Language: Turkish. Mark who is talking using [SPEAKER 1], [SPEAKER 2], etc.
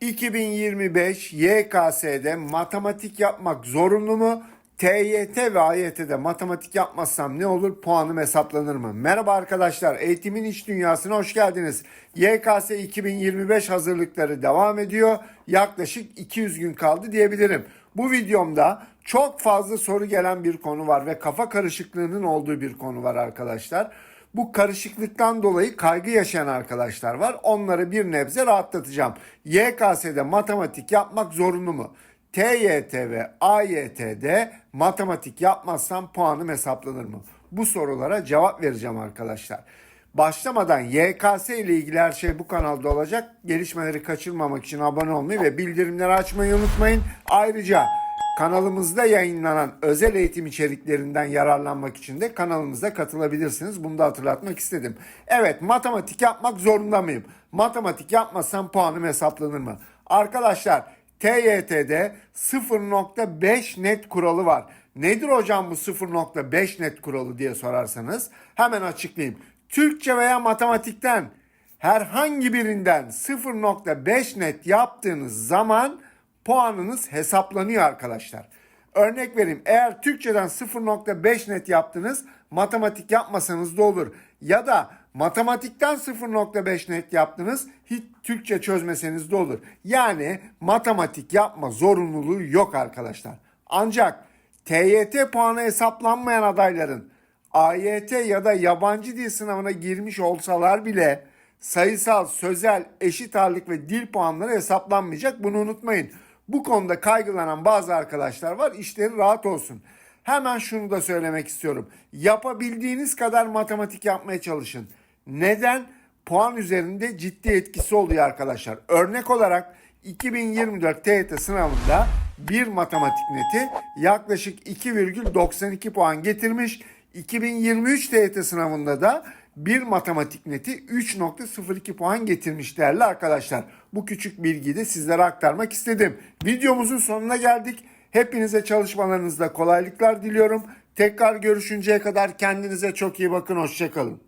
[SPEAKER 1] 2025 YKS'de matematik yapmak zorunlu mu? TYT ve AYT'de matematik yapmazsam ne olur? Puanım hesaplanır mı? Merhaba arkadaşlar, eğitimin iç dünyasına hoş geldiniz. YKS 2025 hazırlıkları devam ediyor. Yaklaşık 200 gün kaldı diyebilirim. Bu videomda çok fazla soru gelen bir konu var ve kafa karışıklığının olduğu bir konu var arkadaşlar. Bu karışıklıktan dolayı kaygı yaşayan arkadaşlar var. Onları bir nebze rahatlatacağım. YKS'de matematik yapmak zorunlu mu? TYT ve AYT'de matematik yapmazsam puanım hesaplanır mı? Bu sorulara cevap vereceğim arkadaşlar. Başlamadan YKS ile ilgili her şey bu kanalda olacak. Gelişmeleri kaçırmamak için abone olmayı ve bildirimleri açmayı unutmayın. Ayrıca Kanalımızda yayınlanan özel eğitim içeriklerinden yararlanmak için de kanalımıza katılabilirsiniz. Bunu da hatırlatmak istedim. Evet matematik yapmak zorunda mıyım? Matematik yapmazsam puanım hesaplanır mı? Arkadaşlar TYT'de 0.5 net kuralı var. Nedir hocam bu 0.5 net kuralı diye sorarsanız hemen açıklayayım. Türkçe veya matematikten herhangi birinden 0.5 net yaptığınız zaman puanınız hesaplanıyor arkadaşlar. Örnek vereyim eğer Türkçeden 0.5 net yaptınız matematik yapmasanız da olur. Ya da matematikten 0.5 net yaptınız hiç Türkçe çözmeseniz de olur. Yani matematik yapma zorunluluğu yok arkadaşlar. Ancak TYT puanı hesaplanmayan adayların AYT ya da yabancı dil sınavına girmiş olsalar bile sayısal, sözel, eşit ağırlık ve dil puanları hesaplanmayacak. Bunu unutmayın. Bu konuda kaygılanan bazı arkadaşlar var. İşleri rahat olsun. Hemen şunu da söylemek istiyorum. Yapabildiğiniz kadar matematik yapmaya çalışın. Neden? Puan üzerinde ciddi etkisi oluyor arkadaşlar. Örnek olarak 2024 TYT sınavında bir matematik neti yaklaşık 2,92 puan getirmiş. 2023 TYT sınavında da bir matematik neti 3.02 puan getirmiş değerli arkadaşlar. Bu küçük bilgiyi de sizlere aktarmak istedim. Videomuzun sonuna geldik. Hepinize çalışmalarınızda kolaylıklar diliyorum. Tekrar görüşünceye kadar kendinize çok iyi bakın. Hoşçakalın.